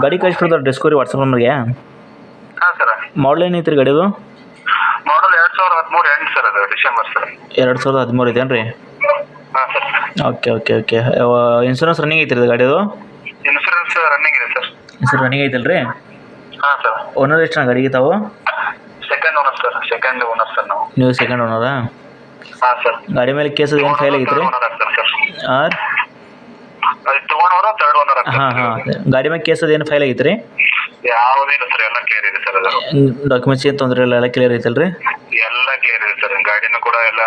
ಗಾಡಿ ಕಳಿಸ್ಕೊಡ್ತಾರೆ Discovery WhatsApp ನಂಬರ್ಗೆ ಹಾಂ ಸರ್ ಮಾಡಲ್ ಏನೈತ್ರಿ ಗಾಡಿದು ಮಾಡಲ್ ಎರಡು ಸಾವಿರದ ಹದಿಮೂರು ಎಂಟು ಸರ್ ಅದು ಡಿಸೆಂಬರ್ ಸರ್ ಎರಡು ಸಾವಿರದ ಹದಿಮೂರು ಐತೇನು ರೀ ಹಾಂ sir okay okay okay insurance running ಐತ್ರಿ ಇದು ಗಾಡಿದು ಇನ್ಸೂರೆನ್ಸ್ ರನ್ನಿಂಗ್ ಇದೆ ಸರ್ ಇನ್ಸೂರೆನ್ಸ್ ರನ್ನಿಂಗ್ ಐತಲ್ರಿ? ಹಾಂ ಸರ್ ಓನರ್ ಎಷ್ಟು ಗಾಡಿಗೆ ತಾವು? Second owner sir second owner sir ನಾವು. ನೀವು ಸೆಕೆಂಡ್ ಓನರಾ ಹಾಂ ಸರ್ ಗಾಡಿ ಮೇಲೆ ಕೇಸ್ ಏನು ಫೈಲ್ ಆಗಿತ್ತು ರೀ ಹಾಂ ಟು ಓನರ್ ಥರ್ಡ್ ಓನರ್ ಹಾಂ ಹಾಂ. ಗಾಡಿ ಮೇಲೆ ಕೇಸ್ ಏನು ಫೈಲ್ ಆಗೈತೆ ರೀ ಸರ್ ಎಲ್ಲ ಕ್ಲಿಯರ್ ಇದೆ ಸರ್ ಅದು. ಡಾಕ್ಯುಮೆಂಟ್ಸ್ ಏನು ತೊಂದರೆ ಇಲ್ಲ ಎಲ್ಲ ಕ್ಲಿಯರ್ ಐತಲ್ರಿ? ಎಲ್ಲ ಕ್ಲಿಯರ್ ಇದೆ ಸರ್ ಗಾಡಿನೂ ಕೂಡ ಎಲ್ಲ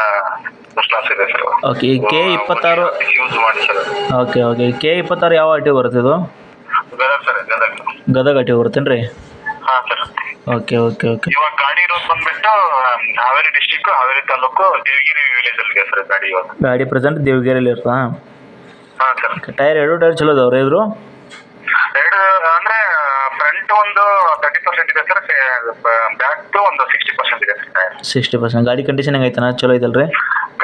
ಫಸ್ಟ್ ಕ್ಲಾಸ್ ಇದೆ ಸರ್ ಓಕೆ ಕೆ ಇಪ್ಪತ್ತಾರು ಯೂಸ್ ಮಾಡಿ ಸರ್ ಓಕೆ ಓಕೆ ಕೆ ಇಪ್ಪತ್ತಾರು ಯಾವ ಆಟಿ ಬರುತ್ತೆ ಇದು? Gadag sir Gadag. Gadag R T ರೀ ಹಾಂ ಸರ್. ಓಕೆ ಓಕೆ ಓಕೆ ಇವಾಗ ಗಾಡಿ ಇರೋದು ಬಂದ್ಬಿಟ್ಟು ಹಾವೇರಿ ಡಿಸ್ಟಿಕ್ ಹಾವೇರಿ ತಾಲೂಕು ದೇವಗಿರಿ ವಿಲೇಜ್ ಅಲ್ಲಿ ಸರ್ ಗಾಡಿ ಇವಾಗ ಗಾಡಿ ಪ್ರೆಸೆಂಟ್ ದೇವಗಿರಿಯಲ್ಲಿ ಇರ್ತಾ ಹಾ ಸರ್. ಟೈರ್ ಎರಡು ಟೈರ್ ಚಲೋ ಅದಾವ್ರಿ ಇದ್ರು? ಎರಡು ಅಂದ್ರೆ ಫ್ರಂಟ್ ಒಂದು ತರ್ಟಿ ಪರ್ಸೆಂಟ್ ಇದೆ ಸರ್ ಬ್ಯಾಕ್ ಒಂದು ಸಿಕ್ಸ್ಟಿ ಪರ್ಸೆಂಟ್ ಇದೆ ಸರ್ ಸಿಕ್ಸ್ಟಿ ಪರ್ಸೆಂಟ್ ಗಾಡಿ ಕಂಡೀಷನ್ ಹೆಂಗೈತನ ಚಲೋ ಐತಲ್ಲ ರೀ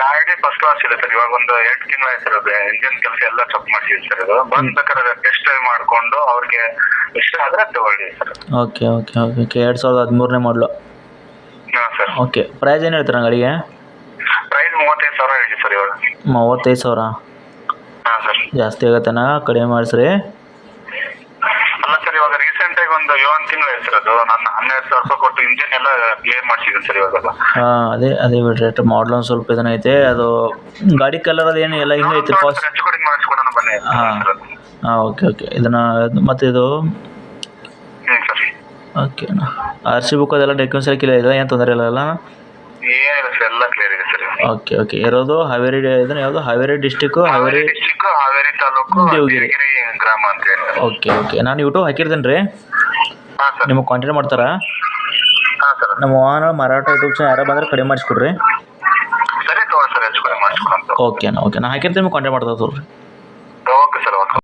ಗಾಡಿ ಫಸ್ಟ್ ಕ್ಲಾಸ್ ಇದೆ ಸರ್ ಇವಾಗ ಒಂದು ಎರಡು ತಿಂಗಳು ಆಯ್ತು ಅದು. ಇಂಜಿನ್ ಕೆಲಸ ಎಲ್ಲ ಚೆಕ್ ಮಾಡ್ತೀವಿ ಸರ್ ಇದು ಬಂದ್ಬೇಕಾದ್ರೆ ಟೆಸ್ಟ್ ಮಾಡಿಕೊಂಡು ಅವ್ರಿಗೆ ಇಷ್ಟ ಆದ್ರೆ ತಗೊಳ್ಳಿ sir. Okay okay okay okay. ಎರಡು ಸಾವಿರದ ಹದಿಮೂರನೇ ಮಾಡಲು ಹಾಂ ಸರ್. ಓಕೆ. ಪ್ರೈಸ್ ಏನು ಹೇಳ್ತೀರಾ ಗಾಡಿಗೆ? ಪ್ರೈಸ್ ಮೂವತ್ತೈದು ಸಾವಿರ ಹೇಳಿ ಸರ್ ಇವಾಗ. ಮೂವತ್ತೈದು ಸಾವಿರ. ಹಾ ಸರ್. ಜಾಸ್ತಿ ಆಗತ್ತನ ಕಡಿಮೆ ಮಾಡಿಸ್ರಿ. ಅಲ್ಲ ಸರ್ ಇವಾಗ ರೀಸೆಂಟ್ ಆಗಿ ಒಂದು ಏಳು ತಿಂಗಳು ಆಯ್ತು ಸರ್ ಅದು. ನಾನು ಹನ್ನೆರಡು ಸಾವಿರ ರೂಪಾಯಿ ಕೊಟ್ಟು ಇಂಜಿನ್ ಎಲ್ಲ ಕ್ಲಿಯರ್ ಮಾಡಿಸಿದ್ದೀನಿ ಸರ್ ಇವಾಗ ಅದು ಹಾಂ ಅದೇ ಅದೇ ಬಿಡ್ರಿ ರೇಟ್ ಮಾಡಲ್ ಒಂದು ಸ್ವಲ್ಪ ಇದನ್ನ ಐತೆ. ಅದು ಗಾಡಿ ಕಲರ್ ಅದು ಏನು ಎಲ್ಲ ಹಿಂಗೆ ಐತೆ ಫಾಸ್ಟ್ ಹೆಚ್ಚು ಕಡಿಮೆ ಮಾಡಿಸ್ಕೊಡೋಣ ಬನ್ನಿ ಹಾಂ. ಹಾಂ ಓಕೆ ಓಕೆ ಇದನ್ನು ಮತ್ತೆ ಇದು okay sir. Okay R C book ಅದೆಲ್ಲ ಡಾಕ್ಯುಮೆಂಟ್ಸ್ ಎಲ್ಲ ಕ್ಲಿಯರ್ ಇದೆ ಏನು ತೊಂದರೆ ಇಲ್ಲ ಅಲ್ಲ ಏನಿಲ್ಲ ಸರ್ ಎಲ್ಲ ಕ್ಲಿಯರ್ ಇದೆ ಓಕೆ ಓಕೆ ಇರೋದು ಹಾವೇರಿ ಇದನ್ನ ಯಾವುದು ಹಾವೇರಿ ಡಿಸ್ಟಿಕ್ಕು ಹಾವೇರಿ ಹಾವೇರಿ ಡಿಸ್ಟಿಕ್ ಹಾವೇರಿ ತಾಲೂಕು ದೇವಗಿರಿ. ದೇವಗಿರಿ ಗ್ರಾಮ ಅಂತ ಹೇಳಿ ಓಕೆ ಓಕೆ ನಾನು ಯೂಟ್ಯೂಬ್ ಹಾಕಿರ್ತೀನಿ ರೀ. ಹಾ ಸರ್. ನಿಮಗೆ ಕಾಂಟ್ಯಾಕ್ಟ್ ಮಾಡ್ತಾರಾ? ಹಾ ಸರ್. ನಮ್ಮ ವಾಹನ ಮಾರಾಟ ಯೂಟ್ಯೂಬ್ ಚಾನಲ್ ಯಾರು ಬಂದ್ರೆ ಕಡಿಮೆ ಮಾಡಿಸ್ಕೊಡ್ರಿ. ಸರಿ ತಗೊಳ್ಳಿ ಸರ್ ಹೆಚ್ಚು ಕಡಿಮೆ ಮಾಡಿಸ್ಕೊಡಂತ ಓಕೆ ಓಕೆ ನಾ ಹಾಕಿರ್ತೀನಿ ನಿಮ್ಗೆ ಕಾಂಟ್ಯಾಕ್ಟ್ ಮಾಡ್ತಾ ತೋರಿ